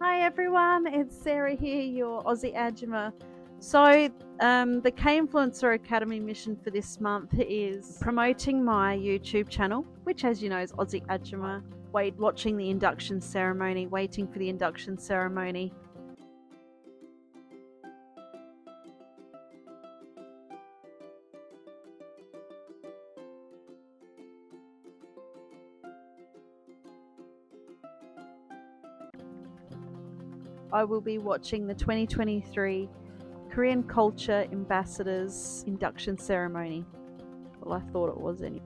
Hi everyone, it's Sarah here, your Aussie Ajuma. So, um, the K Influencer Academy mission for this month is promoting my YouTube channel, which, as you know, is Aussie Ajuma. Wait, watching the induction ceremony, waiting for the induction ceremony. I will be watching the 2023 Korean Culture Ambassadors induction ceremony. Well, I thought it was anyway.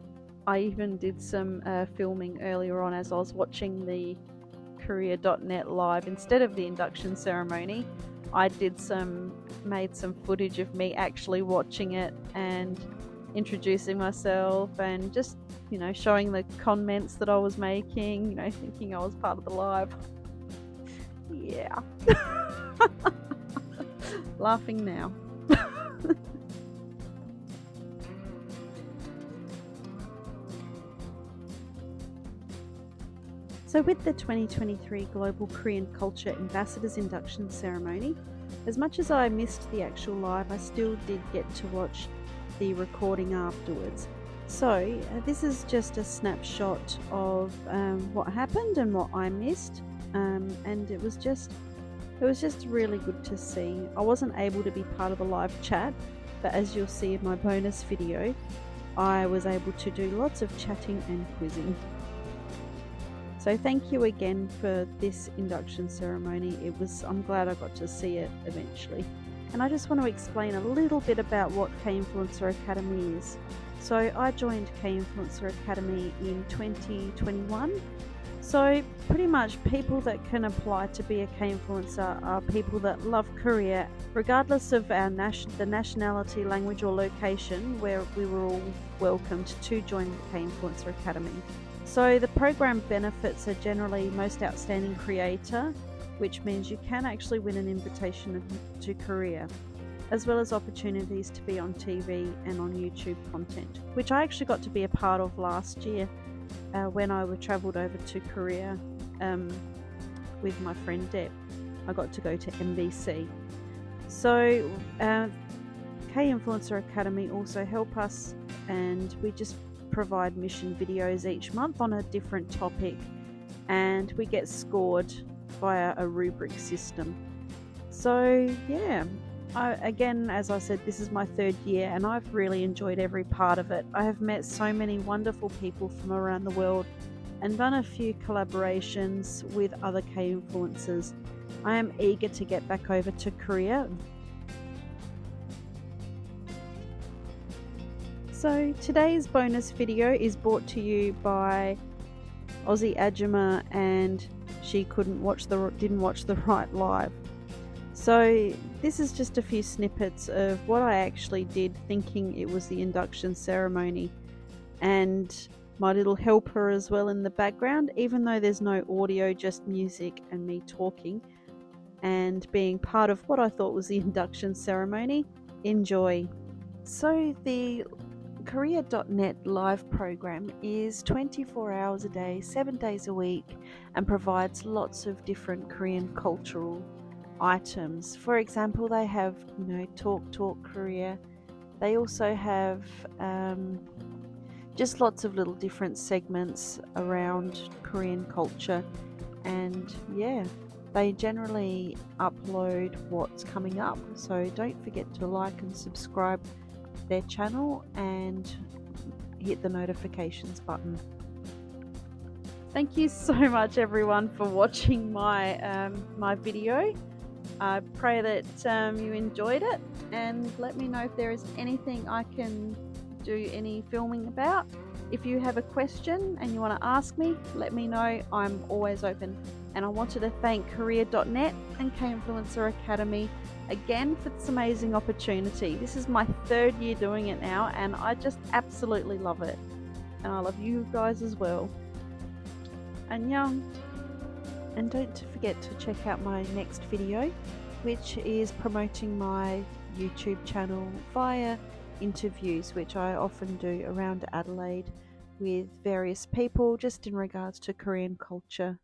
I even did some uh, filming earlier on as I was watching the Korea.net live instead of the induction ceremony. I did some, made some footage of me actually watching it and introducing myself and just, you know, showing the comments that I was making, you know, thinking I was part of the live. Yeah. Laughing now. so, with the 2023 Global Korean Culture Ambassadors Induction Ceremony, as much as I missed the actual live, I still did get to watch the recording afterwards. So, uh, this is just a snapshot of um, what happened and what I missed um, and it was just it was just really good to see. I wasn't able to be part of the live chat, but as you'll see in my bonus video, I was able to do lots of chatting and quizzing. So thank you again for this induction ceremony. It was I'm glad I got to see it eventually. And I just want to explain a little bit about what K Influencer Academy is. So I joined K Influencer Academy in 2021 so, pretty much people that can apply to be a K influencer are people that love Korea, regardless of our nation, the nationality, language, or location, where we were all welcomed to join the K Influencer Academy. So, the program benefits are generally most outstanding creator, which means you can actually win an invitation to Korea, as well as opportunities to be on TV and on YouTube content, which I actually got to be a part of last year uh, when I travelled over to Korea um, with my friend Deb. I got to go to MBC. So, uh, K Influencer Academy also help us, and we just provide mission videos each month on a different topic, and we get scored via a rubric system. So, yeah, I, again, as I said, this is my third year and I've really enjoyed every part of it. I have met so many wonderful people from around the world and done a few collaborations with other K influencers. I am eager to get back over to Korea. So, today's bonus video is brought to you by Aussie Ajuma and she couldn't watch the didn't watch the right live. So, this is just a few snippets of what I actually did, thinking it was the induction ceremony, and my little helper as well in the background, even though there's no audio, just music and me talking, and being part of what I thought was the induction ceremony. Enjoy. So, the Korea.net live program is 24 hours a day, 7 days a week, and provides lots of different Korean cultural items. For example, they have, you know, Talk Talk Korea. They also have um, just lots of little different segments around Korean culture. And yeah, they generally upload what's coming up. So don't forget to like and subscribe their channel and hit the notifications button. Thank you so much everyone for watching my um, my video. I pray that um, you enjoyed it and let me know if there is anything I can do any filming about. If you have a question and you want to ask me, let me know. I'm always open. And I wanted to thank Career.net and K Influencer Academy again for this amazing opportunity. This is my third year doing it now, and I just absolutely love it. And I love you guys as well. And young. And don't forget to check out my next video, which is promoting my YouTube channel via interviews, which I often do around Adelaide with various people just in regards to Korean culture